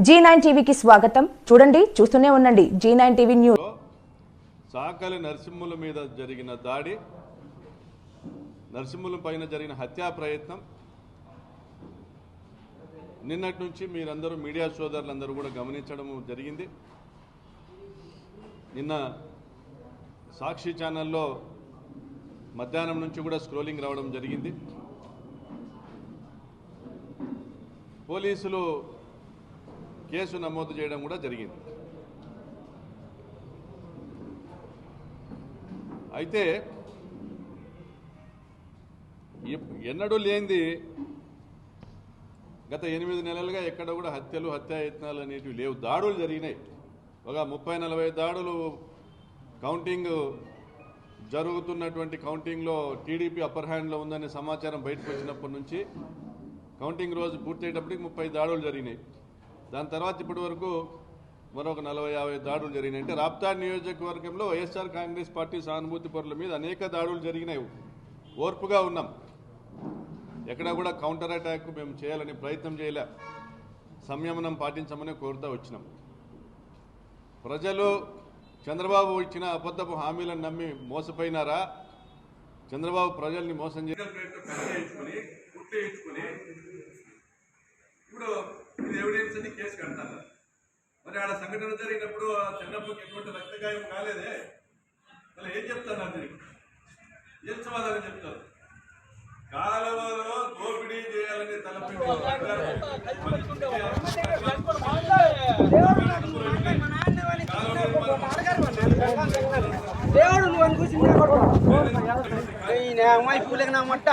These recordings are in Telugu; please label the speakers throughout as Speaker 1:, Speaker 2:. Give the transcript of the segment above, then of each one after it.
Speaker 1: జీ నైన్ టీవీకి స్వాగతం. చూడండి చూస్తూనే ఉండండి. G nine TV news
Speaker 2: Chakali నరసింహుల మీద జరిగిన దాడి నరసింహుల పైన జరిగిన హత్యా ప్రయత్నం. నిన్నటి నుంచి మీరందరూ మీడియా సోదరులందరూ కూడా గమనించడం జరిగింది. నిన్న సాక్షి ఛానల్లో మధ్యాహ్నం నుంచి కూడా స్క్రోలింగ్ రావడం జరిగింది. పోలీసులు కేసు నమోదు చేయడం కూడా జరిగింది. అయితే ఎన్నడూ లేనిది గత ఎనిమిది నెలలుగా ఎక్కడ కూడా హత్యలు హత్యాయత్నాలు అనేటివి లేవు. దాడులు జరిగినాయి. ఒక ముప్పై నలభై దాడులు కౌంటింగ్ జరుగుతున్నటువంటి కౌంటింగ్లో టీడీపీ అప్పర్ హ్యాండ్లో ఉందనే సమాచారం బయటకు వచ్చినప్పటి నుంచి కౌంటింగ్ రోజు పూర్తయ్యేటప్పటికి ముప్పై దాడులు జరిగినాయి. దాని తర్వాత ఇప్పటి వరకు మరొక నలభై యాభై దాడులు జరిగినాయి. అంటే రాప్తా నియోజకవర్గంలో వైఎస్ఆర్ కాంగ్రెస్ పార్టీ సానుభూతి పరుల మీద అనేక దాడులు జరిగినాయి. ఓర్పుగా ఉన్నాం. ఎక్కడ కూడా కౌంటర్ అటాక్ మేము చేయాలని ప్రయత్నం చేయలే. సంయమనం పాటించమని కోరుతూ వచ్చినాం. ప్రజలు చంద్రబాబు ఇచ్చిన అబద్ధపు హామీలను నమ్మి మోసపోయినారా? చంద్రబాబు ప్రజల్ని మోసం చేసి
Speaker 3: ఇప్పుడు ఇది ఎవిడెన్స్ అని కేసు కడతాను మరి ఆడ సంఘటన జరిగినప్పుడు ఆ చిన్నప్పకి ఎటువంటి రక్తగాయం కాలేదే? మళ్ళీ ఏం చెప్తాను దీనికి ఏం సమాధానం చెప్తారు? కాలువలో దోపిడీ చేయాలని
Speaker 4: దేవుడు నువ్వు అమ్మాయి పూలకి నా మట్ట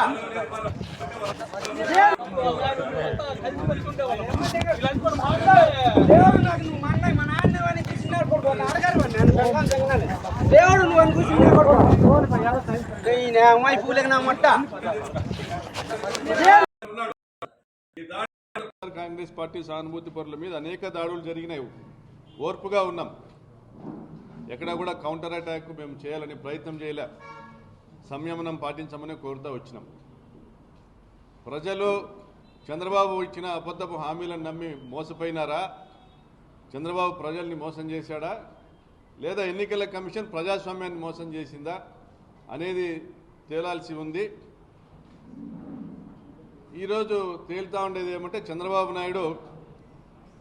Speaker 4: దేవుడు నువ్వు అని కూర్చుని అమ్మాయి పూలకి నా మట్ట
Speaker 2: కాంగ్రెస్ పార్టీ సానుభూతి పరుల మీద అనేక దాడులు జరిగినాయి. ఓర్పుగా ఉన్నాం. ఎక్కడా కూడా కౌంటర్ అటాక్ మేము చేయాలని ప్రయత్నం చేయలే. సంయమనం పాటించమని కోరుతూ వచ్చినాం. ప్రజలు చంద్రబాబు ఇచ్చిన అబద్ధపు హామీలను నమ్మి మోసపోయినారా? చంద్రబాబు ప్రజల్ని మోసం చేశాడా? లేదా ఎన్నికల కమిషన్ ప్రజాస్వామ్యాన్ని మోసం చేసిందా? అనేది తేలాల్సి ఉంది. ఈరోజు తేలుతా ఉండేది ఏమంటే చంద్రబాబు నాయుడు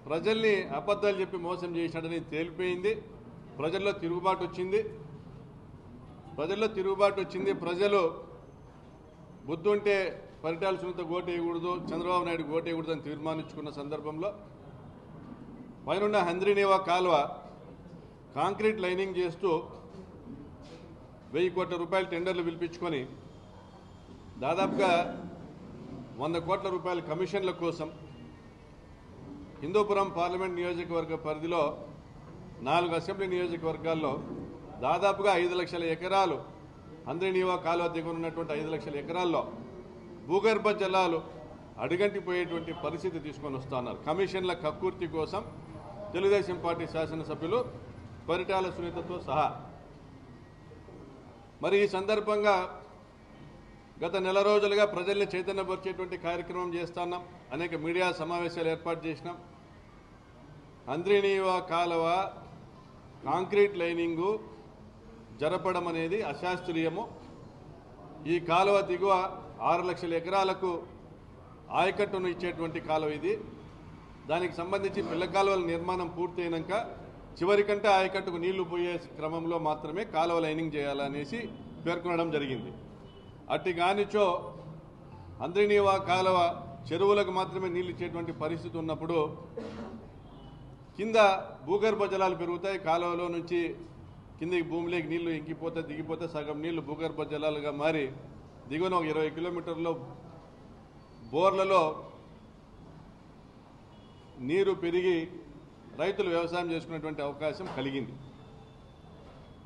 Speaker 2: ప్రజల్ని అబద్ధాలు చెప్పి మోసం చేసినాడని తేలిపోయింది. ప్రజల్లో తిరుగుబాటు వచ్చింది. ప్రజల్లో తిరుగుబాటు వచ్చింది. ప్రజలు బుద్ధుంటే పరిటాల సునీత ఓటు వేయకూడదు చంద్రబాబు నాయుడు ఓటు వేయకూడదు అని తీర్మానించుకున్న సందర్భంలో పైనున్న హంద్రీనేవా కాలువ కాంక్రీట్ లైనింగ్ చేస్తూ వెయ్యి కోట్ల రూపాయల టెండర్లు పిలిపించుకొని దాదాపుగా వంద కోట్ల రూపాయల కమిషన్ల కోసం హిందూపురం పార్లమెంట్ నియోజకవర్గ పరిధిలో నాలుగు అసెంబ్లీ నియోజకవర్గాల్లో దాదాపుగా ఐదు లక్షల ఎకరాలు అందరినీవా కాలువ దిగునున్నటువంటి ఐదు లక్షల ఎకరాల్లో భూగర్భ జలాలు అడుగంటిపోయేటువంటి పరిస్థితి తీసుకొని వస్తున్నారు. కమిషన్ల కక్కుర్తి కోసం తెలుగుదేశం పార్టీ శాసనసభ్యులు పరిటాల సునీతతో సహా. మరి ఈ సందర్భంగా గత నెల రోజులుగా ప్రజల్ని చైతన్యపరిచేటువంటి కార్యక్రమం చేస్తున్నాం. అనేక మీడియా సమావేశాలు ఏర్పాటు చేసినాం. అంద్రినీవా కాలువ కాంక్రీట్ లైనింగు జరపడం అనేది అశాస్త్రీయము. ఈ కాలువ దిగువ ఆరు లక్షల ఎకరాలకు ఆయకట్టును ఇచ్చేటువంటి కాలువ ఇది. దానికి సంబంధించి పిల్ల కాలువల నిర్మాణం పూర్తయినాక చివరికంటే ఆయకట్టుకు నీళ్ళు పోయే క్రమంలో మాత్రమే కాలువ లైనింగ్ చేయాలనేసి పేర్కొనడం జరిగింది. అట్టి కానిచో అందరినీవా కాలువ చెరువులకు మాత్రమే నీళ్ళు ఇచ్చేటువంటి పరిస్థితి ఉన్నప్పుడు కింద భూగర్భ జలాలు పెరుగుతాయి. కాలువలో నుంచి కిందికి భూమిలోకి నీళ్ళు ఇంకిపోతే దిగిపోతే సగం నీళ్ళు భూగర్భ జలాలుగా మారి దిగువన ఒక ఇరవై కిలోమీటర్లో బోర్లలో నీరు పెరిగి రైతులు వ్యవసాయం చేసుకునేటువంటి అవకాశం కలిగింది.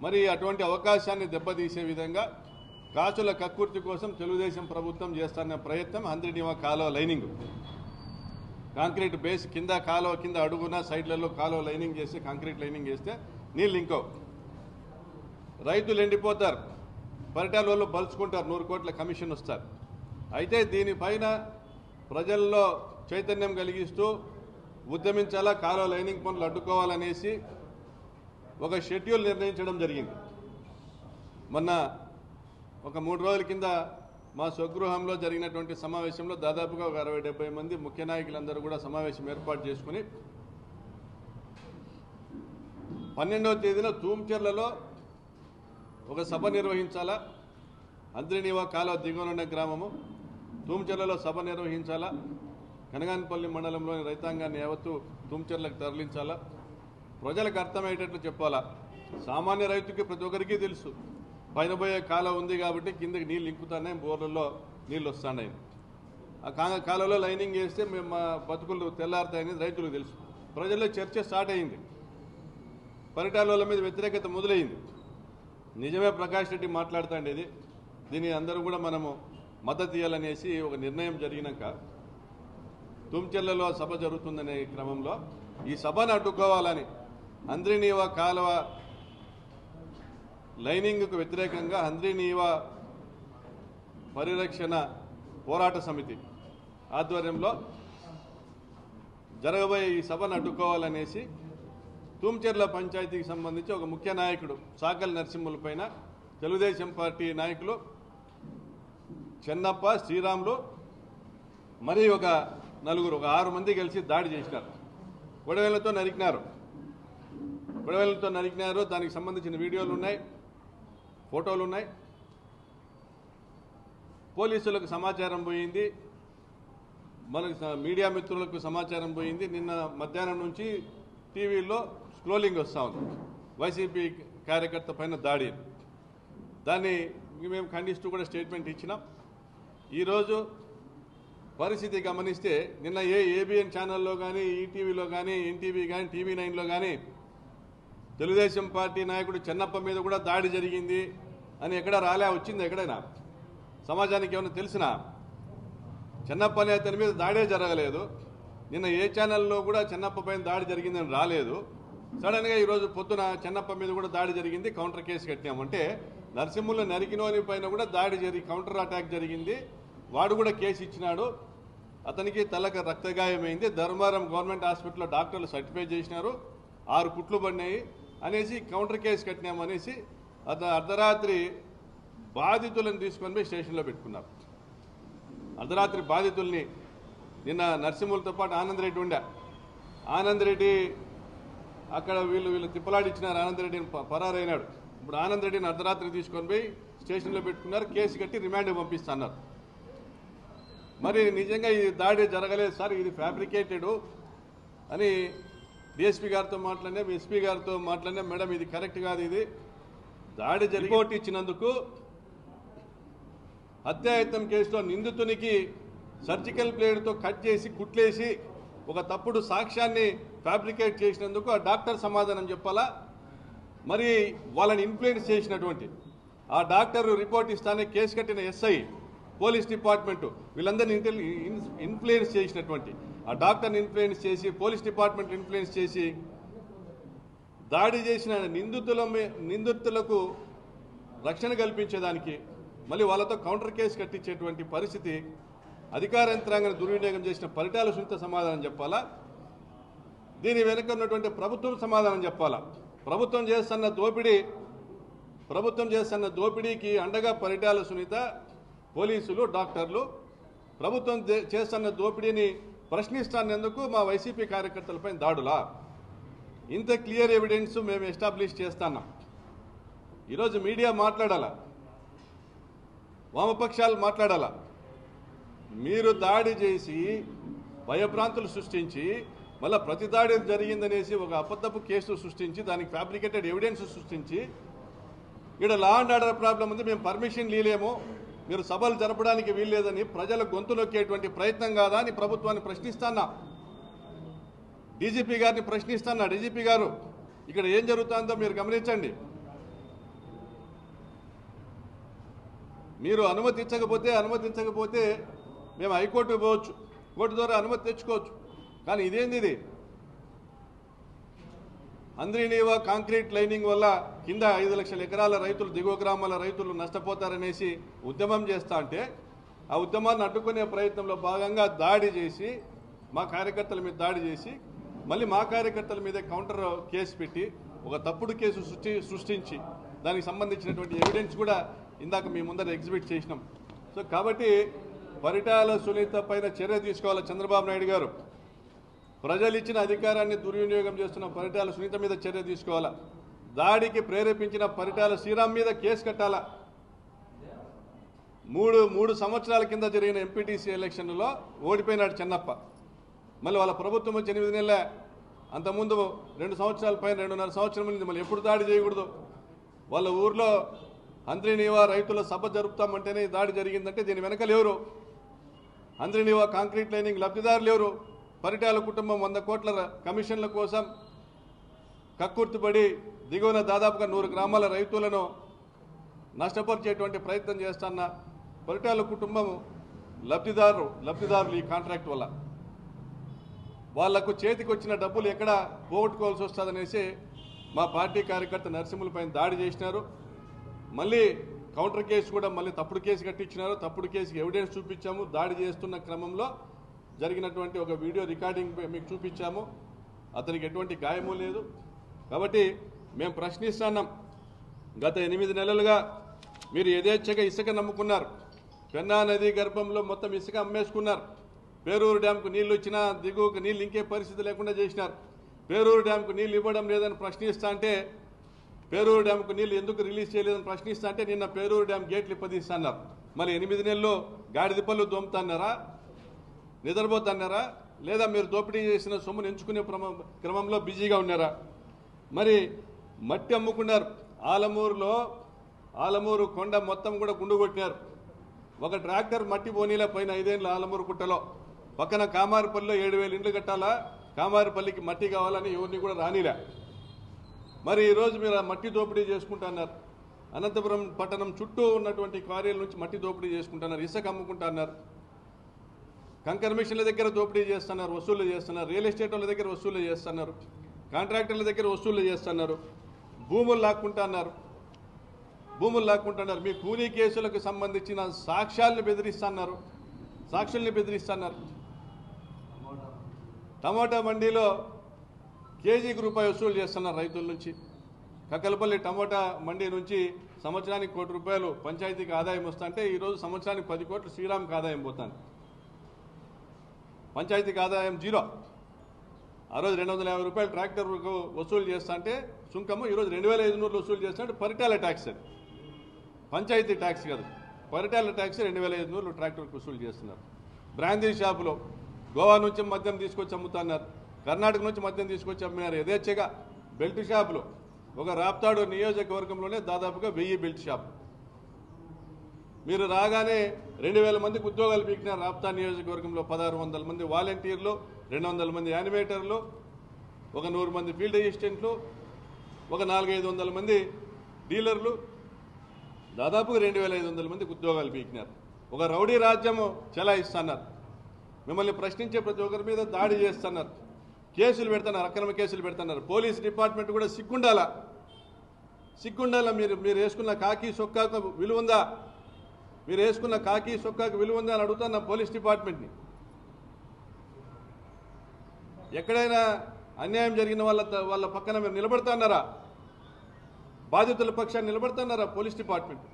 Speaker 2: మరి అటువంటి అవకాశాన్ని దెబ్బతీసే విధంగా కాచుల కక్కుర్తి కోసం తెలుగుదేశం ప్రభుత్వం చేస్తున్న ప్రయత్నం హంద్రినివా కాలువ లైనింగ్. కాంక్రీట్ బేస్ కింద కాలువ కింద అడుగున సైడ్లలో కాలువ లైనింగ్ చేసి కాంక్రీట్ లైనింగ్ చేస్తే నీళ్ళు ఇంకో రైతులు ఎండిపోతారు. పరిటాల వాళ్ళు బలుచుకుంటారు నూరు కోట్ల కమిషన్ వస్తారు. అయితే దీనిపైన ప్రజల్లో చైతన్యం కలిగిస్తూ ఉద్యమించాలా కాలువ లైనింగ్ పనులు అడ్డుకోవాలనేసి ఒక షెడ్యూల్ నిర్ణయించడం జరిగింది. మొన్న ఒక మూడు రోజుల కింద మా స్వగృహంలో జరిగినటువంటి సమావేశంలో దాదాపుగా ఒక అరవై డెబ్బై మంది ముఖ్య నాయకులందరూ కూడా సమావేశం ఏర్పాటు చేసుకుని పన్నెండవ తేదీన తూమ్చెర్లలో ఒక సభ నిర్వహించాలా? అంద్రినీవా కాలువ దిగువనున్న గ్రామము. తూంచెర్లలో సభ నిర్వహించాలా? కనగానపల్లి మండలంలోని రైతాంగాన్ని యావత్తు తూంచెర్లకు తరలించాలా? ప్రజలకు అర్థమయ్యేటట్లు చెప్పాలా? సామాన్య రైతుకి ప్రతి ఒక్కరికి తెలుసు. పైన పోయే కాలువ ఉంది కాబట్టి కిందకి నీళ్ళు ఇంకుతున్నాయి బోర్లలో నీళ్ళు వస్తున్నాయి. ఆ కా- కాలువలో లైనింగ్ వేస్తే మేము మా బతుకులు తెల్లారుతాయని రైతులకు తెలుసు. ప్రజల్లో చర్చ స్టార్ట్ అయింది. పరిటాల మీద వ్యతిరేకత మొదలైంది. నిజమే ప్రకాష్ రెడ్డి మాట్లాడుతాండేది దీని అందరూ కూడా మనము మద్దతు ఇవ్వాలనేసి ఒక నిర్ణయం జరిగినాక తుమ్చెల్లలో సభ జరుగుతుందనే క్రమంలో ఈ సభను అడ్డుకోవాలని అంద్రినీవా కాలువ లైనింగ్కు వ్యతిరేకంగా అంద్రినీవా పరిరక్షణ పోరాట సమితి ఆధ్వర్యంలో జరగబోయే ఈ సభను అడ్డుకోవాలనేసి తూంచెర్ల పంచాయతీకి సంబంధించి ఒక ముఖ్య నాయకుడు సాకల్ నరసింహుల పైన తెలుగుదేశం పార్టీ నాయకులు చెన్నప్ప శ్రీరాములు మరి ఒక నలుగురు ఒక ఆరు మంది కలిసి దాడి చేసినారు. గొడవలతో నరికినారు. గొడవలతో నరికినారు. దానికి సంబంధించిన వీడియోలు ఉన్నాయి ఫోటోలు ఉన్నాయి. పోలీసులకు సమాచారం పోయింది. మనకు మీడియా మిత్రులకు సమాచారం పోయింది. నిన్న మధ్యాహ్నం నుంచి టీవీలో స్క్రోలింగ్ వస్తూ ఉంది. వైసీపీ కార్యకర్త పైన దాడి. దాన్ని మేము ఖండిస్తూ కూడా స్టేట్మెంట్ ఇచ్చినాం. ఈరోజు పరిస్థితి గమనిస్తే నిన్న ఏ ఏబిఎన్ ఛానల్లో కానీ ఈటీవీలో కానీ ఎన్టీవీ కానీ టీవీ నైన్లో కానీ తెలుగుదేశం పార్టీ నాయకుడు చెన్నప్ప మీద కూడా దాడి జరిగింది అని ఎక్కడ రాలే వచ్చింది ఎక్కడైనా? సమాజానికి ఏమైనా తెలిసినా? చెన్నప్ప అనే అతని మీద దాడే జరగలేదు. నిన్న ఏ ఛానల్లో కూడా చెన్నప్ప పైన దాడి జరిగిందని రాలేదు. సడన్గా ఈరోజు పొద్దున చెన్నప్ప మీద కూడా దాడి జరిగింది కౌంటర్ కేసు కట్టినామంటే నరసింహుల నరికినోని పైన కూడా దాడి జరిగి కౌంటర్ అటాక్ జరిగింది. వాడు కూడా కేసు ఇచ్చినాడు. అతనికి తలకు రక్తగాయమైంది. ధర్మారం గవర్నమెంట్ హాస్పిటల్లో డాక్టర్లు సర్టిఫై చేసినారు. ఆరు కుట్లు పడినాయి అనేసి కౌంటర్ కేసు కట్టినామనేసి అత అర్ధరాత్రి బాధితులను తీసుకొని పోయి స్టేషన్లో పెట్టుకున్నారు. అర్ధరాత్రి బాధితుల్ని నిన్న నరసింహులతో పాటు ఆనంద్ రెడ్డి ఉండే. ఆనంద్ రెడ్డి అక్కడ వీళ్ళు వీళ్ళు తిప్పలాడిచ్చినారు ఆనందరెడ్డిని పరారైనాడు. ఇప్పుడు ఆనందరెడ్డిని అర్ధరాత్రి తీసుకొని పోయి స్టేషన్లో పెట్టుకున్నారు కేసు కట్టి రిమాండ్ పంపిస్తున్నారు. మరి నిజంగా ఈ దాడి జరగలేదు సార్ ఇది ఫ్యాబ్రికేటెడ్ అని డిఎస్పీ గారితో మాట్లాడినా ఎస్పీ గారితో మాట్లాడినా మేడం ఇది కరెక్ట్ కాదు ఇది. దాడి జరిగి రిపోర్ట్ ఇచ్చినందుకు హత్యాయత్నం కేసులో నిందితునికి సర్జికల్ బ్లేడ్తో కట్ చేసి కుట్లేసి ఒక తప్పుడు సాక్ష్యాన్ని ఫ్యాబ్రికేట్ చేసినందుకు ఆ డాక్టర్ సమాధానం చెప్పాలా? మరి వాళ్ళని ఇన్ఫ్లుయెన్స్ చేసినటువంటి ఆ డాక్టర్ రిపోర్ట్ ఇస్తానే కేసు కట్టిన ఎస్ఐ పోలీస్ డిపార్ట్మెంటు వీళ్ళందరినీ ఇంటెల్ ఇన్ఫ్లుయెన్స్ చేసినటువంటి ఆ డాక్టర్ని ఇన్ఫ్లుయెన్స్ చేసి పోలీస్ డిపార్ట్మెంట్ ఇన్ఫ్లుయెన్స్ చేసి దాడి చేసిన నిందితుల మీ- నిందితులకు రక్షణ కల్పించేదానికి మళ్ళీ వాళ్ళతో కౌంటర్ కేసు కట్టించేటువంటి పరిస్థితి అధికార యంత్రాంగాన్ని దుర్వినియోగం చేసిన పరిటాల సునీత సమాధానం చెప్పాలా? దీని వెనుక ఉన్నటువంటి ప్రభుత్వం సమాధానం చెప్పాలా? ప్రభుత్వం చేస్తున్న దోపిడీ ప్రభుత్వం చేస్తున్న దోపిడీకి అండగా పరిటాల సునీత పోలీసులు డాక్టర్లు ప్రభుత్వం చేస్తున్న దోపిడీని ప్రశ్నిస్తానందుకు మా వైసీపీ కార్యకర్తలపై దాడులా? ఇంత క్లియర్ ఎవిడెన్స్ మేము ఎస్టాబ్లిష్ చేస్తున్నాం. ఈరోజు మీడియా మాట్లాడాలా? వామపక్షాలు మాట్లాడాలా? మీరు దాడి చేసి భయభ్రాంతులు సృష్టించి మళ్ళీ ప్రతి దాడి జరిగిందనేసి ఒక అబద్ధపు కేసు సృష్టించి దానికి ఫ్యాబ్రికేటెడ్ ఎవిడెన్స్ సృష్టించి ఇక్కడ లా అండ్ ఆర్డర్ ప్రాబ్లం ఉంది మేము పర్మిషన్ లీలేము మీరు సభలు జరపడానికి వీల్లేదని ప్రజల గొంతు నొక్కేటువంటి ప్రయత్నం కాదా అని ప్రభుత్వాన్ని ప్రశ్నిస్తాన్నా. డీజీపీ గారిని ప్రశ్నిస్తాన్నా డీజీపీ గారు ఇక్కడ ఏం జరుగుతుందో మీరు గమనించండి. మీరు అనుమతించకపోతే అనుమతించకపోతే మేము హైకోర్టుకు పోవచ్చు. కోర్టు ద్వారా అనుమతి తెచ్చుకోవచ్చు. కానీ ఇదేంది ఇది? అంద్రినీవా కాంక్రీట్ లైనింగ్ వల్ల కింద ఐదు లక్షల ఎకరాల రైతులు దిగువ గ్రామాల రైతులు నష్టపోతారనేసి ఉద్యమం చేస్తా అంటే ఆ ఉద్యమాన్ని అడ్డుకునే ప్రయత్నంలో భాగంగా దాడి చేసి మా కార్యకర్తల మీద దాడి చేసి మళ్ళీ మా కార్యకర్తల మీద కౌంటర్ కేసు పెట్టి ఒక తప్పుడు కేసు సృష్టి సృష్టించి దానికి సంబంధించినటువంటి ఎవిడెన్స్ కూడా ఇందాక మీ ముందర ఎగ్జిబిట్ చేసినాం. సో కాబట్టి పరిటాల సునీత పైన చర్య తీసుకోవాలి చంద్రబాబు నాయుడు గారు. ప్రజలు ఇచ్చిన అధికారాన్ని దుర్వినియోగం చేస్తున్న పరిటాల సునీత మీద చర్య తీసుకోవాలా? దాడికి ప్రేరేపించిన పరిటాల శ్రీరామ్ మీద కేసు కట్టాలా? మూడు మూడు సంవత్సరాల కింద జరిగిన ఎంపీటీసీ ఎలక్షన్లో ఓడిపోయినాడు చెన్నప్ప. మళ్ళీ వాళ్ళ ప్రభుత్వం వచ్చి ఎనిమిది నెలల. అంతకుముందు రెండు సంవత్సరాల పైన రెండున్నర సంవత్సరం నుంచి మళ్ళీ ఎప్పుడు దాడి చేయకూడదు? వాళ్ళ ఊర్లో అంద్రినీవా రైతుల సభ జరుపుతామంటేనే దాడి జరిగిందంటే దీని వెనకలు ఎవరు అంద్రినీవా కాంక్రీట్ లైనింగ్ లబ్ధిదారులు ఎవరు పరిటాల కుటుంబం వంద కోట్ల కమిషన్ల కోసం కక్కుర్తిపడి దిగువన దాదాపుగా నూరు గ్రామాల రైతులను నష్టపరిచేటువంటి ప్రయత్నం చేస్తున్న పరిటాల కుటుంబం లబ్ధిదారు లబ్ధిదారులు ఈ కాంట్రాక్ట్ వల్ల. వాళ్ళకు చేతికి వచ్చిన డబ్బులు ఎక్కడ పోగొట్టుకోవాల్సి వస్తుందనేసి మా పార్టీ కార్యకర్త నరసింహులపైన దాడి చేసినారు. మళ్ళీ కౌంటర్ కేసు కూడా మళ్ళీ తప్పుడు కేసు కట్టించినారు. తప్పుడు కేసుకి ఎవిడెన్స్ చూపించాము. దాడి చేస్తున్న క్రమంలో జరిగినటువంటి ఒక వీడియో రికార్డింగ్ మీకు చూపించాము. అతనికి ఎటువంటి గాయము లేదు. కాబట్టి మేము ప్రశ్నిస్తున్నాం. గత ఎనిమిది నెలలుగా మీరు యథేచ్ఛగా ఇసుక నమ్ముకున్నారు. పెన్నా నది గర్భంలో మొత్తం ఇసుక అమ్మేసుకున్నారు. పేరూరు డ్యాంకు నీళ్ళు వచ్చినా దిగువకు నీళ్ళు ఇంకే పరిస్థితి లేకుండా చేసినారు. పేరూరు డ్యాంకు నీళ్ళు ఇవ్వడం లేదని ప్రశ్నిస్తా అంటే పేరూరు డ్యాంకు నీళ్ళు ఎందుకు రిలీజ్ చేయలేదని ప్రశ్నిస్తా అంటే నిన్న పేరూరు డ్యాం గేట్లు ఇప్పదీస్తున్నారు. మరి ఎనిమిది నెలల్లో గాడిద పళ్ళు దోముతున్నారా? నిద్రపోతున్నారా? లేదా మీరు దోపిడీ చేసిన సొమ్మును ఎంచుకునే క్రమంలో బిజీగా ఉన్నారా? మరి మట్టి అమ్ముకున్నారు. ఆలమూరులో ఆలమూరు కొండ మొత్తం కూడా గుండు కొట్టినారు. ఒక ట్రాక్టర్ మట్టి బోనీల పైన ఐదేళ్ళు ఆలమూరు కుట్టలో పక్కన కామారిపల్లిలో ఏడు వేలు ఇండ్లు కట్టాలా? కామారిపల్లికి మట్టి కావాలని ఎవరిని కూడా రానిలే. మరి ఈరోజు మీరు ఆ మట్టి దోపిడీ చేసుకుంటున్నారు. అనంతపురం పట్టణం చుట్టూ ఉన్నటువంటి క్వారీల నుంచి మట్టి దోపిడీ చేసుకుంటున్నారు. ఇసుక అమ్ముకుంటున్నారు. కంకర్ మిషన్ల దగ్గర దోపిడీ చేస్తున్నారు వసూలు చేస్తున్నారు రియల్ ఎస్టేట్ వాళ్ళ దగ్గర వసూలు చేస్తున్నారు కాంట్రాక్టర్ల దగ్గర వసూలు చేస్తున్నారు భూములు లాక్కుంటున్నారు భూములు లాక్కుంటున్నారు మీ కూలీ కేసులకు సంబంధించిన సాక్ష్యాలను బెదిరిస్తున్నారు సాక్షుల్ని బెదిరిస్తున్నారు టమాటా మండీలో కేజీకి రూపాయి వసూలు చేస్తున్నారు రైతుల నుంచి. కక్కలపల్లి టమోటా మండి నుంచి సంవత్సరానికి కోటి రూపాయలు పంచాయతీకి ఆదాయం వస్తుంటే ఈరోజు సంవత్సరానికి పది కోట్లు శ్రీరామ్కి ఆదాయం పోతాను పంచాయతీకి ఆదాయం జీరో. ఆ రోజు రెండు వందల యాభై రూపాయలు ట్రాక్టర్కు వసూలు చేస్తా అంటే సుంకము ఈరోజు రెండు వేల ఐదు నూరులు వసూలు చేస్తుంటే పరిటాల ట్యాక్స్ అది. పంచాయతీ ట్యాక్స్ కాదు. పరిటాల ట్యాక్స్ రెండు వేల ఐదు నూరులు ట్రాక్టర్కి వసూలు చేస్తున్నారు. బ్రాందీ షాపులో గోవా నుంచి మద్యం తీసుకొచ్చి అమ్ముతున్నారు. కర్ణాటక నుంచి మద్యం తీసుకొచ్చి అమ్మినారు. యథేచ్ఛగా బెల్ట్ షాపులో ఒక రాప్తాడు నియోజకవర్గంలోనే దాదాపుగా వెయ్యి బెల్ట్ షాప్. మీరు రాగానే రెండు వేల మందికి ఉద్యోగాలు పీకినారు రాప్తా నియోజకవర్గంలో పదహారు వందల మంది వాలంటీర్లు రెండు వందల మంది యానిమేటర్లు ఒక నూరు మంది ఫీల్డ్ అసిస్టెంట్లు ఒక నాలుగైదు వందల మంది డీలర్లు. దాదాపు రెండు వేల ఐదు వందల మందికి ఉద్యోగాలు పీకినారు. ఒక రౌడీ రాజ్యము చెలాయిస్తున్నారు. మిమ్మల్ని ప్రశ్నించే ప్రతి ఒక్కరి మీద దాడి చేస్తున్నారు. కేసులు పెడుతున్నారు అక్రమ కేసులు పెడుతున్నారు. పోలీస్ డిపార్ట్మెంట్ కూడా సిగ్గుండాలా? సిగ్గుండాలా మీరు మీరు వేసుకున్న కాకి సొక్కాకు విలువ ఉందా మీరు వేసుకున్న కాకి సొక్కాకి విలువ ఉందా అని అడుగుతున్నా పోలీస్ డిపార్ట్మెంట్ని. ఎక్కడైనా అన్యాయం జరిగిన వాళ్ళ వాళ్ళ పక్కన మీరు నిలబడుతున్నారా బాధితుల పక్షాన్ని నిలబడుతున్నారా పోలీస్ డిపార్ట్మెంట్?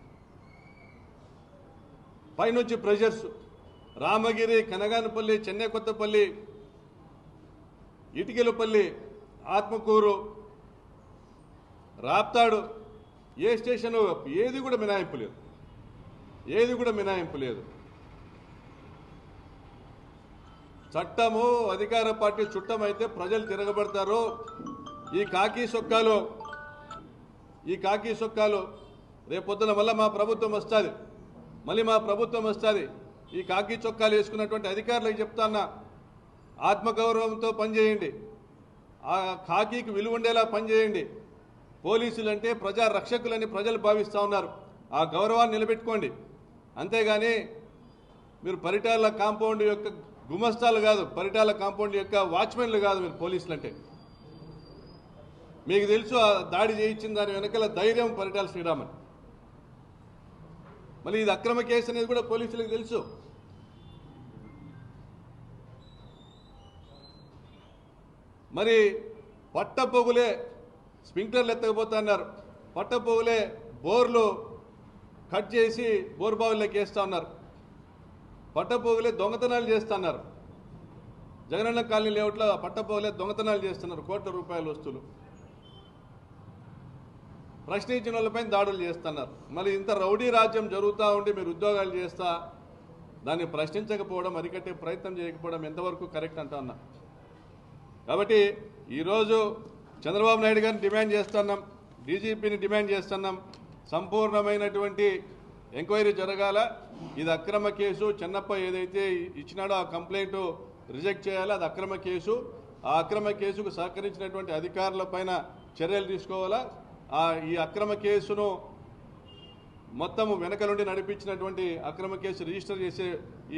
Speaker 2: పైనుంచి ప్రెషర్స్. రామగిరి కనగానపల్లి చెన్నై కొత్తపల్లి ఇటుకలపల్లి ఆత్మకూరు రాప్తాడు. ఏ స్టేషన్ ఏది కూడా మినాయింపు లేదు. ఏది కూడా మినాయింపు లేదు. చట్టము అధికార పార్టీ చుట్టమైతే ప్రజలు తిరగబడతారు. ఈ కాకి సొక్కాలు ఈ కాకి సొక్కాలు రేపొద్దున మళ్ళీ మా ప్రభుత్వం వస్తుంది. మళ్ళీ మా ప్రభుత్వం వస్తుంది. ఈ కాకి చొక్కాలు వేసుకున్నటువంటి అధికారులకు చెప్తాన్నా ఆత్మగౌరవంతో పనిచేయండి. ఆ కాకీకి విలువ ఉండేలా పనిచేయండి. పోలీసులు అంటే ప్రజా రక్షకులని ప్రజలు భావిస్తూ ఉన్నారు. ఆ గౌరవాన్ని నిలబెట్టుకోండి. అంతేగాని మీరు పరిటాల కాంపౌండ్ యొక్క గుమస్తాలు కాదు పరిటాల కాంపౌండ్ యొక్క వాచ్మెన్లు కాదు మీరు పోలీసులు అంటే మీకు తెలుసు ఆ దాడి చేయించిన దాని వెనకాల ధైర్యం పరిటాల శ్రీరామన్. మళ్ళీ ఇది అక్రమ కేసు అనేది కూడా పోలీసులకు తెలుసు. మరి పట్టపొగులే స్ప్రింక్లర్లు ఎత్తకపోతున్నారు పట్టపొగులే బోర్లు కట్ చేసి బోర్బావుల్లోకి వేస్తూ ఉన్నారు పట్టపోగులే దొంగతనాలు చేస్తున్నారు. జగనన్న కాలనీ లేఅవుట్లో పట్టపోగులే దొంగతనాలు చేస్తున్నారు కోట్ల రూపాయల వస్తువులు. ప్రశ్నించిన వాళ్ళపై దాడులు చేస్తున్నారు. మరి ఇంత రౌడీ రాజ్యం జరుగుతూ ఉండి మీరు ఉద్యోగాలు చేస్తా దాన్ని ప్రశ్నించకపోవడం అరికట్టే ప్రయత్నం చేయకపోవడం ఎంతవరకు కరెక్ట్ అంటా ఉన్నా. కాబట్టి ఈరోజు చంద్రబాబు నాయుడు గారిని డిమాండ్ చేస్తున్నాం డీజీపీని డిమాండ్ చేస్తున్నాం సంపూర్ణమైనటువంటి ఎంక్వైరీ జరగాల. ఇది అక్రమ కేసు. చెన్నప్ప ఏదైతే ఇచ్చినాడో ఆ కంప్లైంట్ రిజెక్ట్ చేయాలి. అది అక్రమ కేసు. ఆ అక్రమ కేసుకు సహకరించినటువంటి అధికారుల పైన చర్యలు తీసుకోవాలా. ఆ ఈ అక్రమ కేసును మొత్తము వెనక నుండి నడిపించినటువంటి అక్రమ కేసు రిజిస్టర్ చేసే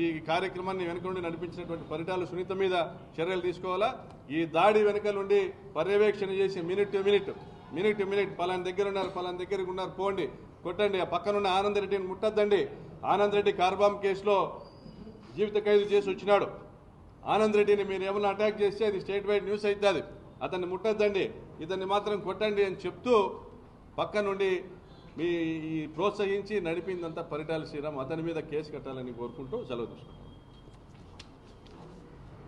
Speaker 2: ఈ కార్యక్రమాన్ని వెనక నుండి నడిపించినటువంటి పరిటాల సునీత మీద చర్యలు తీసుకోవాలా. ఈ దాడి వెనక నుండి పర్యవేక్షణ చేసి minute to minute minute minute. పలాని దగ్గర ఉన్నారు పలాని దగ్గర ఉన్నారు. పోండి. కొట్టండి. ఆ పక్కనున్న ఆనంద్ రెడ్డిని ముట్టద్దండి. ఆనంద్ రెడ్డి కార్బామ్ కేసులో జీవిత ఖైదు చేసి వచ్చినాడు. ఆనంద్ రెడ్డిని మీరు ఏమైనా అటాక్ చేస్తే అది స్టేట్ వైడ్ న్యూస్ అవుతుంది అతన్ని ముట్టద్దండి. ఇతన్ని మాత్రం కొట్టండి అని చెప్తూ పక్క నుండి మీ ప్రోత్సహించి నడిపిందంతా పరిటాల శ్రీరామ్. అతని మీద కేసు కట్టాలని కోరుకుంటూ సెలవు తీసుకుంటాం